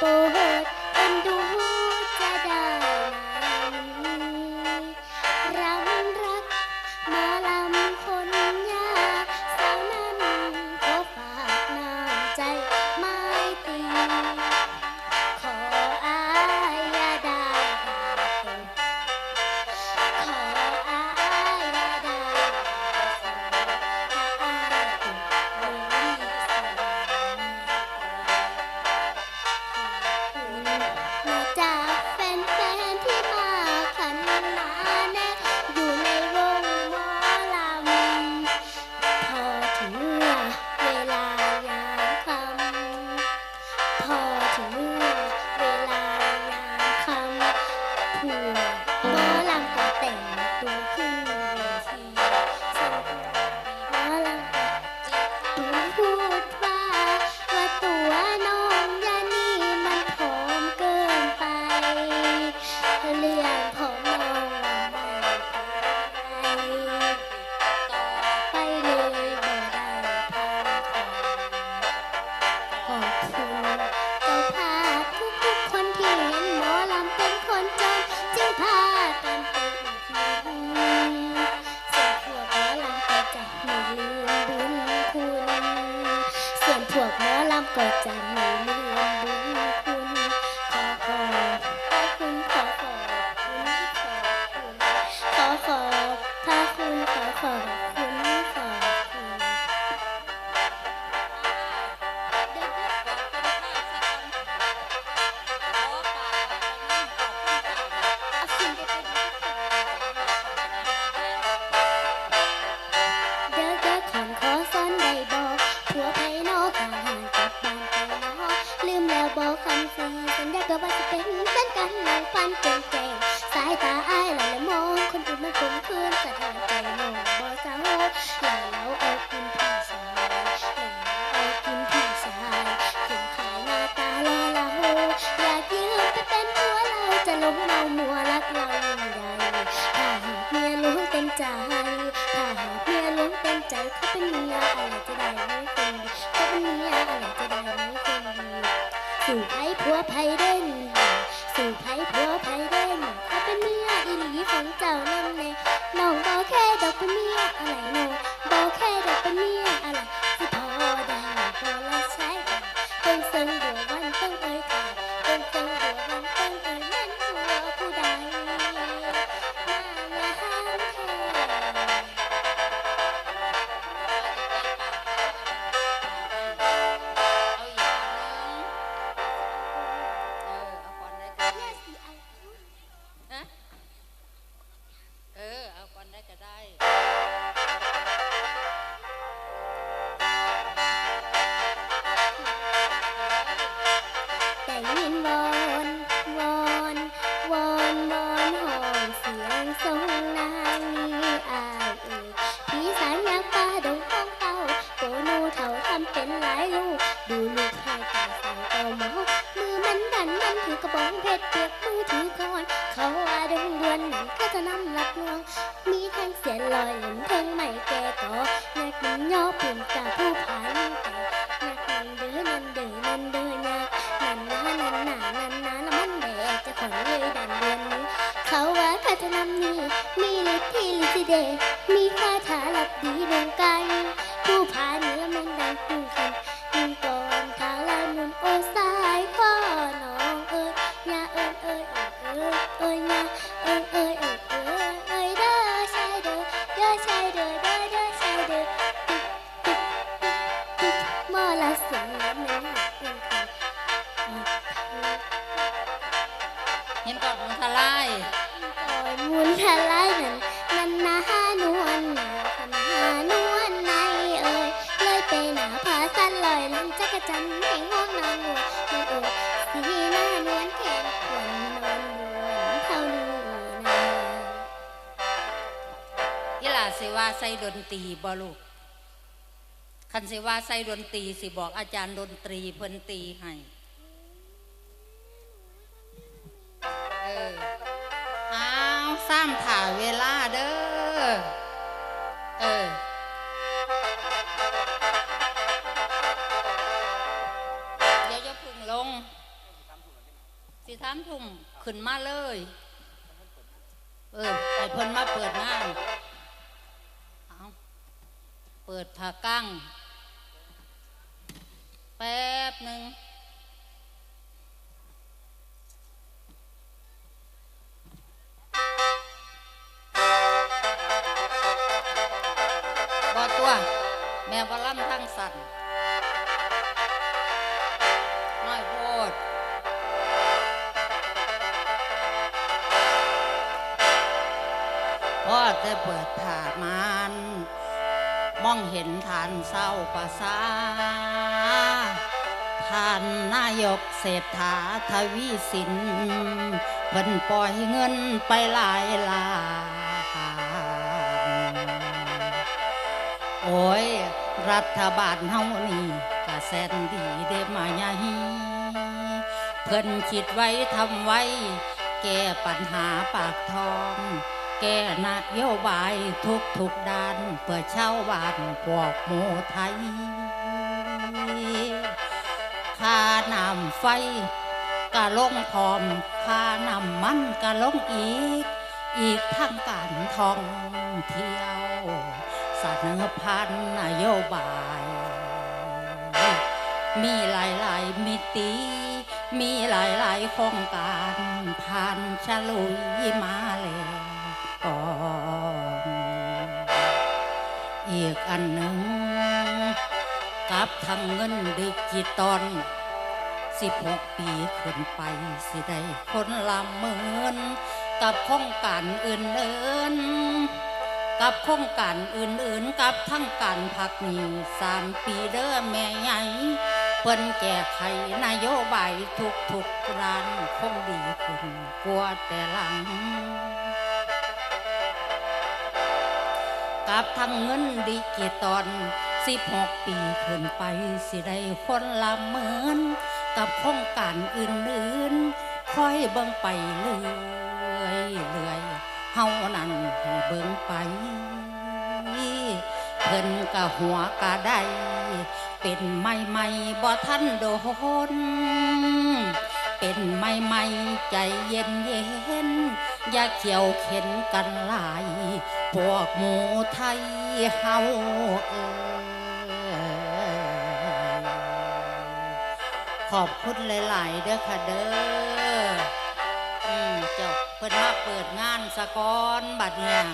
โว่าจะเป็นแฟนกันหนางฟันจนแก่สายตา สู่ไผ่ผัวไผ่เด่นเขาเป็นเมียอีหลีของเจ้านั่นแน่น้องบ่แค่ดอกเป็นเมียอะไรน้องบ่แค่ดอกเป็นเมียอะไรสิพอได้พอละใช้เป็นเซิงบัววันต้ อนเสียงทรงนางนี้อายเอ่ยพี่สายยักษ์ป่าดงของเต้าโกนูเท่าทำเป็นหลายลูก ดูลูกชายตาใสเต้าหมอมือมันดันมันถือกระบองเพชรเปียกมือถือคอนเขาว่าดงดวนหนั้นก็จะนำหลักลวง มีทั้งเสียนลอยหลินเทิงไม่แก่ต่ออยากมันย่อปืนจากผู้ผานแต่อย เดชมีคาถาหลับดีดวงกัน ผู้พาเนื้อแมงดังคู่กันยิงก่อนทาลานุนโอสายข้อน้องเอ้ยยาเอ้ยเอ้ยเอ้ยเอ้ยยาเอ้ยเอ้ยเอ้ยเอ้ยเอ้ยเด้อชายเด้อเด้อชายเด้อเด้อเด้อชายเด้อติ๊กติ๊กติ๊กติ๊กมอละเสียงล้วแม่งเป็นครเห็นก่อนมันทลายก่อนมุนทลาย ดนตรีบ่ลูกคันสิว่าใส่ดนตรีสิบอกอาจารย์ดนตรีเพิ่นตีให้เอออ้าวซ้ำถ่าเวลาเด้อเออเดี๋ยวจะพึ่งลงามทุ่มขึ้นมาเลย เออให้เพิ่นมาเปิดงานเอา ปิดผากั้ง แป๊บหนึ่งบอตัว แม่ว่าล่ำทั้งสั่นน้อยโพดพอได้เปิดผ่ามาน มองเห็นฐานเศร้าประสาท่านนายกเศรษฐาทวีสินเพิ่นปล่อยเงินไปหลายล้านโอ้ย รัฐบาลเฮานี่ก็แสนดีเดมาใหญ่เพิ่นคิดไว้ทำไว้ แก้ปัญหาปากท้อง แก้นโยบายทุกทุกด้านเพื่อชาวบ้านพวกหมูไทยค่าน้ำไฟก็ลงพร้อมค่าน้ำมันก็ลงอีก อีกทั้งการท่องเที่ยวเสนอพันนโยบาย มีหลายหลายมิติมีหลายหลายๆโครงการผ่านฉลุยมาแล้ว กอนอีกอันหนึ่งกับทางเงินดิจิตอล16ปีขึ้นไปสิได้คนละหมื่นกับโครงการอื่นๆกับโครงการอื่นๆ กับทั้งการพักนี้สามปีเด้อแม่ใหญ่เปิ้นแก้ไขนโยบายทุกทุกๆร้านคงดีขึ้นกว่าแต่หลัง กับทั้งเงินดิจิตอล16ปีขึ้นไปสิได้คนละหมื่นกับโครงการอื่นๆค่อยเบิ่งไปเรื่อยเรื่อยๆเฮานั่นให้เบิ่งไป เพิ่นกะหัวกะได้ เป็นไม่ไม่บ่ทันโดน เป็นไม่ไม่ใจเย็นเย็นอย่าเขียวเข็นกันหลายพวกหมูไทยเฮาเอ่ยขอบคุณหลาย ๆ เด้อค่ะเด้ออืมเจ้าเพิ่นมาเปิดงานสะกอนบัดเนี่ย